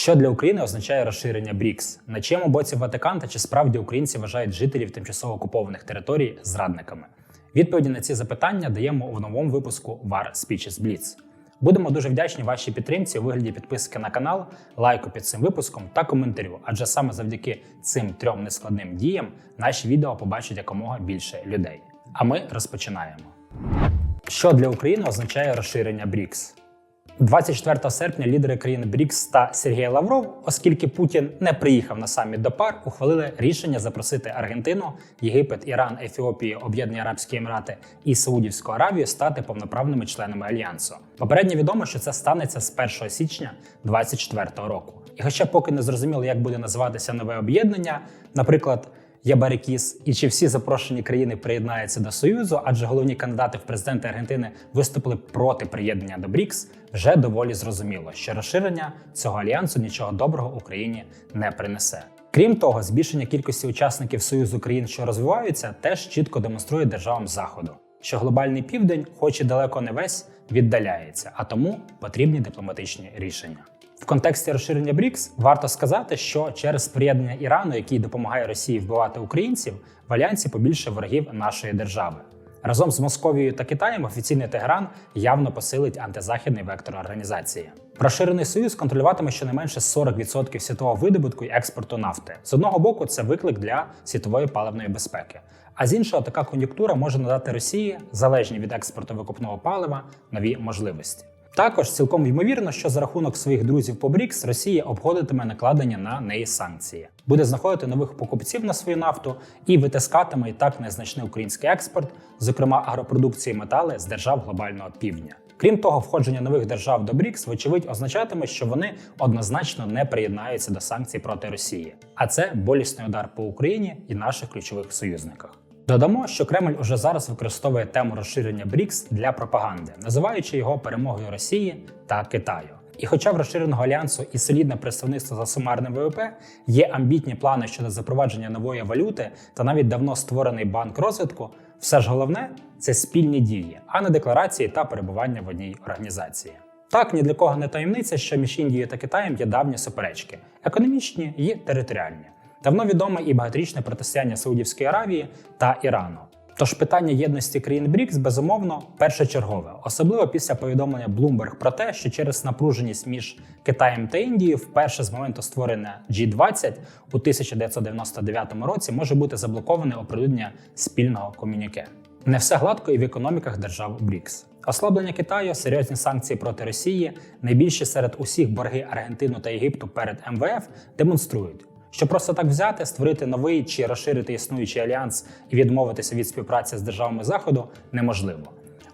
Що для України означає розширення БРІКС? На чиєму боці Ватикан та чи справді українці вважають жителів тимчасово окупованих територій зрадниками? Відповіді на ці запитання даємо у новому випуску VAR Speeches Blitz. Будемо дуже вдячні вашій підтримці у вигляді підписки на канал, лайку під цим випуском та коментарю, адже саме завдяки цим трьом нескладним діям наші відео побачать якомога більше людей. А ми розпочинаємо. Що для України означає розширення БРІКС? 24 серпня лідери країн БРІКС та Сергій Лавров, оскільки Путін не приїхав на саміт до пар, ухвалили рішення запросити Аргентину, Єгипет, Іран, Ефіопію, Об'єднані Арабські Емірати і Саудівську Аравію стати повноправними членами альянсу. Попередньо відомо, що це станеться з 1 січня 2024 року. І хоча поки не зрозуміло, як буде називатися нове об'єднання, наприклад. Ябарикіс і чи всі запрошені країни приєднаються до Союзу, адже головні кандидати в президенти Аргентини виступили проти приєднання до БРІКС, вже доволі зрозуміло, що розширення цього альянсу нічого доброго Україні не принесе. Крім того, збільшення кількості учасників Союзу країн, що розвиваються, теж чітко демонструє державам Заходу, що глобальний південь, хоч і далеко не весь, віддаляється, а тому потрібні дипломатичні рішення. В контексті розширення БРІКС варто сказати, що через приєднання Ірану, який допомагає Росії вбивати українців, в альянсі побільше ворогів нашої держави. Разом з Московією та Китаєм офіційний Тегеран явно посилить антизахідний вектор організації. Розширений союз контролюватиме щонайменше 40% світового видобутку і експорту нафти. З одного боку, це виклик для світової паливної безпеки. А з іншого, така кон'юнктура може надати Росії, залежні від експорту викопного палива, нові можливості. Також цілком ймовірно, що за рахунок своїх друзів по БРІКС Росія обходитиме накладення на неї санкції, буде знаходити нових покупців на свою нафту і витискатиме і так незначний український експорт, зокрема агропродукції метали з держав глобального півдня. Крім того, входження нових держав до БРІКС, вочевидь, означатиме, що вони однозначно не приєднаються до санкцій проти Росії, а це болісний удар по Україні і наших ключових союзниках. Додамо, що Кремль уже зараз використовує тему розширення БРІКС для пропаганди, називаючи його перемогою Росії та Китаю. І хоча в розширеного альянсу і солідне представництво за сумарним ВВП є амбітні плани щодо запровадження нової валюти та навіть давно створений банк розвитку, все ж головне це спільні дії, а не декларації та перебування в одній організації. Так, ні для кого не таємниця, що між Індією та Китаєм є давні суперечки економічні і територіальні. Давно відоме і багаторічне протистояння Саудівської Аравії та Ірану. Тож питання єдності країн БРІКС безумовно першочергове, особливо після повідомлення Bloomberg про те, що через напруженість між Китаєм та Індією вперше з моменту створення G20 у 1999 році може бути заблоковане оприлюднення спільного комюніке. Не все гладко і в економіках держав БРІКС. Ослаблення Китаю, серйозні санкції проти Росії, найбільші серед усіх борги Аргентину та Єгипту перед МВФ демонструють. Що просто так взяти, створити новий чи розширити існуючий альянс і відмовитися від співпраці з державами Заходу неможливо.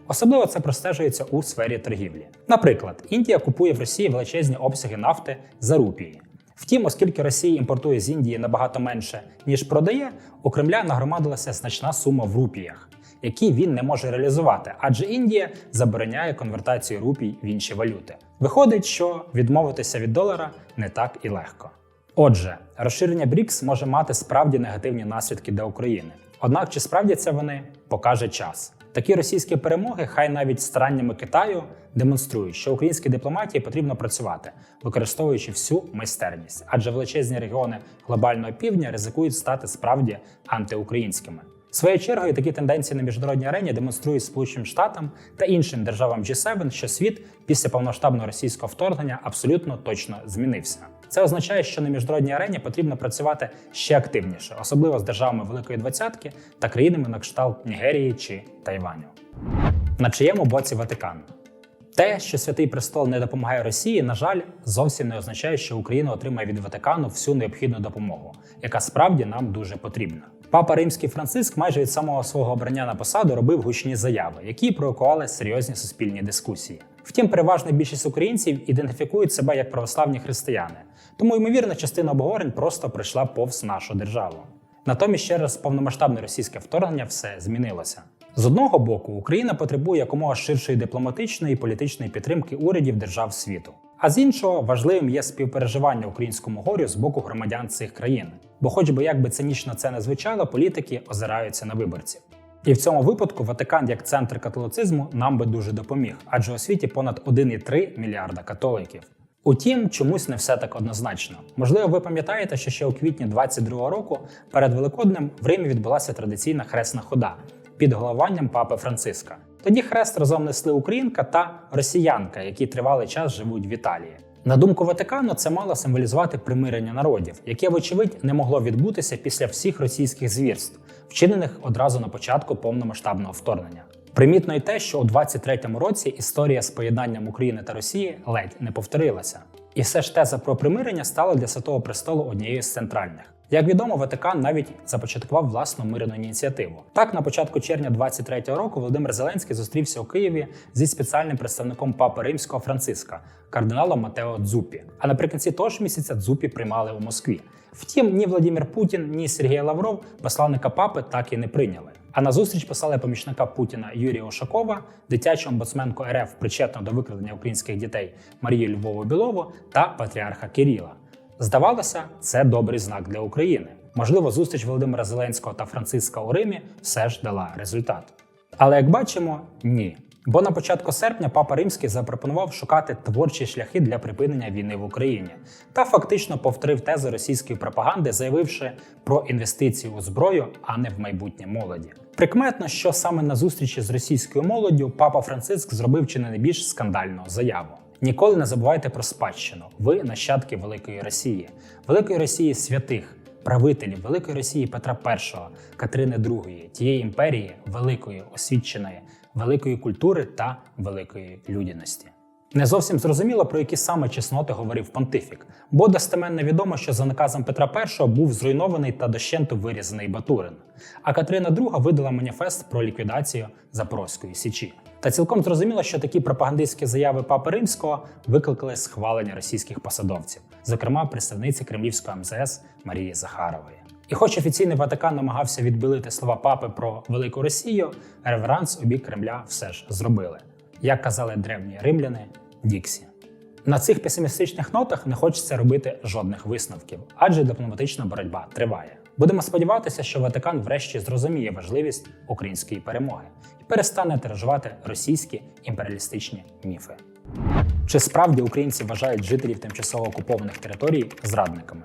Особливо це простежується у сфері торгівлі. Наприклад, Індія купує в Росії величезні обсяги нафти за рупії. Втім, оскільки Росія імпортує з Індії набагато менше, ніж продає, у Кремля нагромадилася значна сума в рупіях, які він не може реалізувати, адже Індія забороняє конвертацію рупій в інші валюти. Виходить, що відмовитися від долара не так і легко. Отже, розширення БРІКС може мати справді негативні наслідки для України. Однак, чи справдяться вони, покаже час. Такі російські перемоги, хай навіть стараннями Китаю, демонструють, що українській дипломатії потрібно працювати, використовуючи всю майстерність, адже величезні регіони глобального півдня ризикують стати справді антиукраїнськими. Своєю чергою такі тенденції на міжнародній арені демонструють Сполученим Штатам та іншим державам G7, що світ після повноштабного російського вторгнення абсолютно точно змінився. Це означає, що на міжнародній арені потрібно працювати ще активніше, особливо з державами Великої Двадцятки та країнами на кшталт Нігерії чи Тайваню. На чиєму боці Ватикан? Те, що Святий Престол не допомагає Росії, на жаль, зовсім не означає, що Україна отримає від Ватикану всю необхідну допомогу, яка справді нам дуже потрібна. Папа Римський Франциск майже від самого свого обрання на посаду робив гучні заяви, які провокували серйозні суспільні дискусії. Втім, переважна більшість українців ідентифікують себе як православні християни, тому ймовірна частина обговорень просто прийшла повз нашу державу. Натомість через повномасштабне російське вторгнення все змінилося. З одного боку, Україна потребує якомога ширшої дипломатичної і політичної підтримки урядів держав світу. А з іншого важливим є співпереживання українському горю з боку громадян цих країн. Бо, хоч би як би цинічно це не звучало, політики озираються на виборців. І в цьому випадку Ватикан як центр католицизму нам би дуже допоміг, адже у світі понад 1,3 мільярда католиків. Утім, чомусь не все так однозначно. Можливо, ви пам'ятаєте, що ще у квітні 22-го року перед Великоднем в Римі відбулася традиційна хресна хода під головуванням папи Франциска. Тоді хрест разом несли українка та росіянка, які тривалий час живуть в Італії. На думку Ватикану, це мало символізувати примирення народів, яке, вочевидь, не могло відбутися після всіх російських звірств, вчинених одразу на початку повномасштабного вторгнення. Примітно й те, що у 23-му році історія з поєднанням України та Росії ледь не повторилася. І все ж теза про примирення стала для Святого престолу однією з центральних. Як відомо, Ватикан навіть започаткував власну мирну ініціативу. Так, на початку червня 23-го року Володимир Зеленський зустрівся у Києві зі спеціальним представником папи римського Франциска, кардиналом Матео Дзупі. А наприкінці того ж місяця Дзупі приймали у Москві. Втім, ні Владимир Путін, ні Сергій Лавров посланника папи так і не прийняли. А на зустріч послали помічника Путіна Юрія Ушакова, дитячу омбудсменку РФ, причетну до викрадення українських дітей Марію Львову Білову та патріарха Кирила. Здавалося, це добрий знак для України. Можливо, зустріч Володимира Зеленського та Франциска у Римі все ж дала результат. Але як бачимо, ні. Бо на початку серпня папа Римський запропонував шукати творчі шляхи для припинення війни в Україні та фактично повторив тези російської пропаганди, заявивши про інвестиції у зброю, а не в майбутнє молоді. Прикметно, що саме на зустрічі з російською молоддю папа Франциск зробив чи не найбільш скандальну заяву. Ніколи не забувайте про спадщину. Ви нащадки Великої Росії, Великої Росії святих, правителів Великої Росії Петра І, Катерини II, тієї імперії великої, освіченої, великої культури та великої людяності. Не зовсім зрозуміло, про які саме чесноти говорив понтифік, бо достеменно відомо, що за наказом Петра І був зруйнований та дощенту вирізаний Батурин, а Катерина II видала маніфест про ліквідацію Запорозької січі. Та цілком зрозуміло, що такі пропагандистські заяви Папи Римського викликали схвалення російських посадовців, зокрема представниці кремлівського МЗС Марії Захарової. І хоч офіційний Ватикан намагався відбилити слова папи про велику Росію, реверанс у бік Кремля все ж зробили. Як казали древні римляни, Діксі. На цих песимістичних нотах не хочеться робити жодних висновків, адже дипломатична боротьба триває. Будемо сподіватися, що Ватикан врешті зрозуміє важливість української перемоги і перестане тиражувати російські імперіалістичні міфи. Чи справді українці вважають жителів тимчасово окупованих територій зрадниками?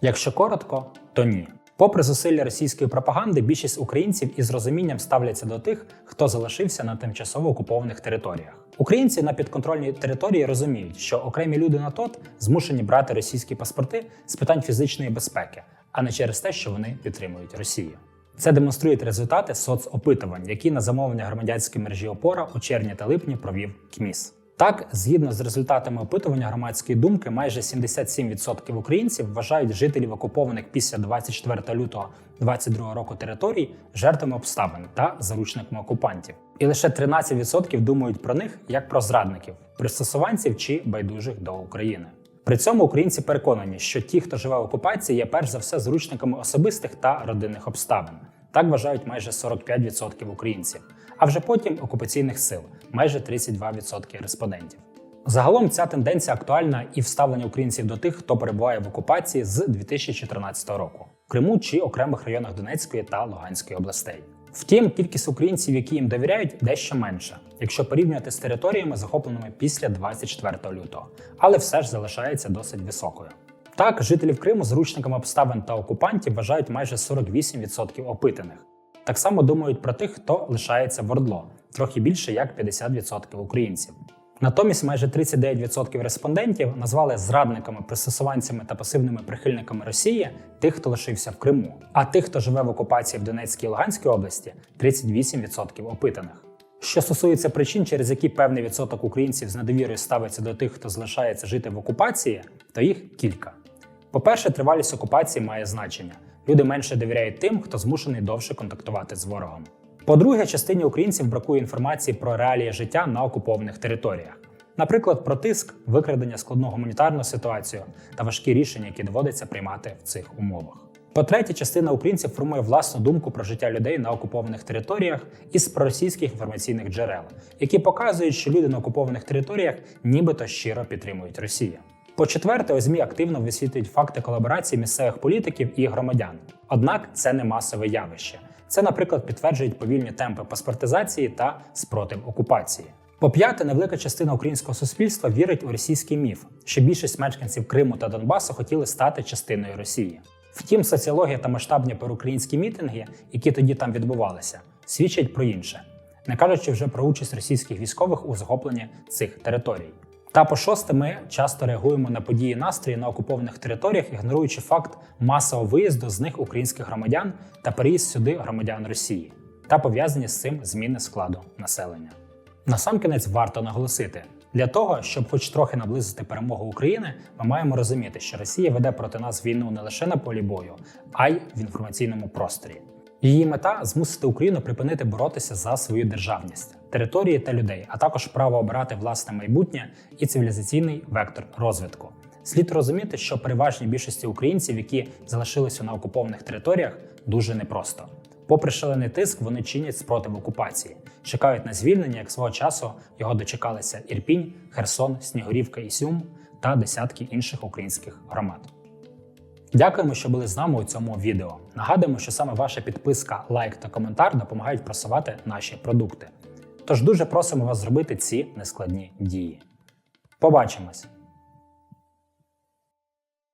Якщо коротко, то ні. Попри зусилля російської пропаганди, більшість українців із розумінням ставляться до тих, хто залишився на тимчасово окупованих територіях. Українці на підконтрольній території розуміють, що окремі люди на ТОТ змушені брати російські паспорти з питань фізичної безпеки, а не через те, що вони підтримують Росію. Це демонструють результати соцопитувань, які на замовлення громадянської мережі опора у червні та липні провів КМІС. Так, згідно з результатами опитування громадської думки, майже 77% українців вважають жителів окупованих після 24 лютого 2022 року територій жертвами обставин та заручниками окупантів. І лише 13% думають про них як про зрадників, пристосуванців чи байдужих до України. При цьому українці переконані, що ті, хто живе в окупації, є перш за все зручниками особистих та родинних обставин. Так вважають майже 45% українців, а вже потім окупаційних сил майже 32% респондентів. Загалом ця тенденція актуальна і вставлення українців до тих, хто перебуває в окупації з 2014 року в Криму чи окремих районах Донецької та Луганської областей. Втім, кількість українців, які їм довіряють, дещо менша, якщо порівнювати з територіями, захопленими після 24 лютого, але все ж залишається досить високою. Так, жителів Криму зручниками обставин та окупантів вважають майже 48% опитаних. Так само думають про тих, хто лишається в Ордло, трохи більше як 50% українців. Натомість майже 39% респондентів назвали зрадниками, пристосуванцями та пасивними прихильниками Росії тих, хто лишився в Криму. А тих, хто живе в окупації в Донецькій і Луганській області 38% опитаних. Що стосується причин, через які певний відсоток українців з недовірою ставиться до тих, хто залишається жити в окупації, то їх кілька. По-перше, тривалість окупації має значення. Люди менше довіряють тим, хто змушений довше контактувати з ворогом. По-друге, частині українців бракує інформації про реалії життя на окупованих територіях, наприклад, про тиск, викрадення складну гуманітарну ситуацію та важкі рішення, які доводиться приймати в цих умовах. По-третє, частина українців формує власну думку про життя людей на окупованих територіях із проросійських інформаційних джерел, які показують, що люди на окупованих територіях нібито щиро підтримують Росію. По-четверте, у ЗМІ активно висвітлюють факти колаборації місцевих політиків і громадян. Однак це не масове явище. Це, наприклад, підтверджують повільні темпи паспортизації та спротив окупації. По-п'яте, невелика частина українського суспільства вірить у російський міф, що більшість мешканців Криму та Донбасу хотіли стати частиною Росії. Втім, соціологія та масштабні проукраїнські мітинги, які тоді там відбувалися, свідчать про інше, не кажучи вже про участь російських військових у захопленні цих територій. Та по шосте, ми часто реагуємо на події настрої на окупованих територіях, ігноруючи факт масового виїзду з них українських громадян та переїзд сюди громадян Росії та пов'язані з цим зміни складу населення. Насамкінець варто наголосити: для того, щоб хоч трохи наблизити перемогу України, ми маємо розуміти, що Росія веде проти нас війну не лише на полі бою, а й в інформаційному просторі. Її мета змусити Україну припинити боротися за свою державність, території та людей, а також право обирати власне майбутнє і цивілізаційний вектор розвитку. Слід розуміти, що переважній більшості українців, які залишилися на окупованих територіях, дуже непросто. Попри шалений тиск, вони чинять спротив окупації, чекають на звільнення, як свого часу його дочекалися Ірпінь, Херсон, Снігурівка і Сюм та десятки інших українських громад. Дякуємо, що були з нами у цьому відео. Нагадуємо, що саме ваша підписка, лайк та коментар допомагають просувати наші продукти. Тож дуже просимо вас зробити ці нескладні дії. Побачимось!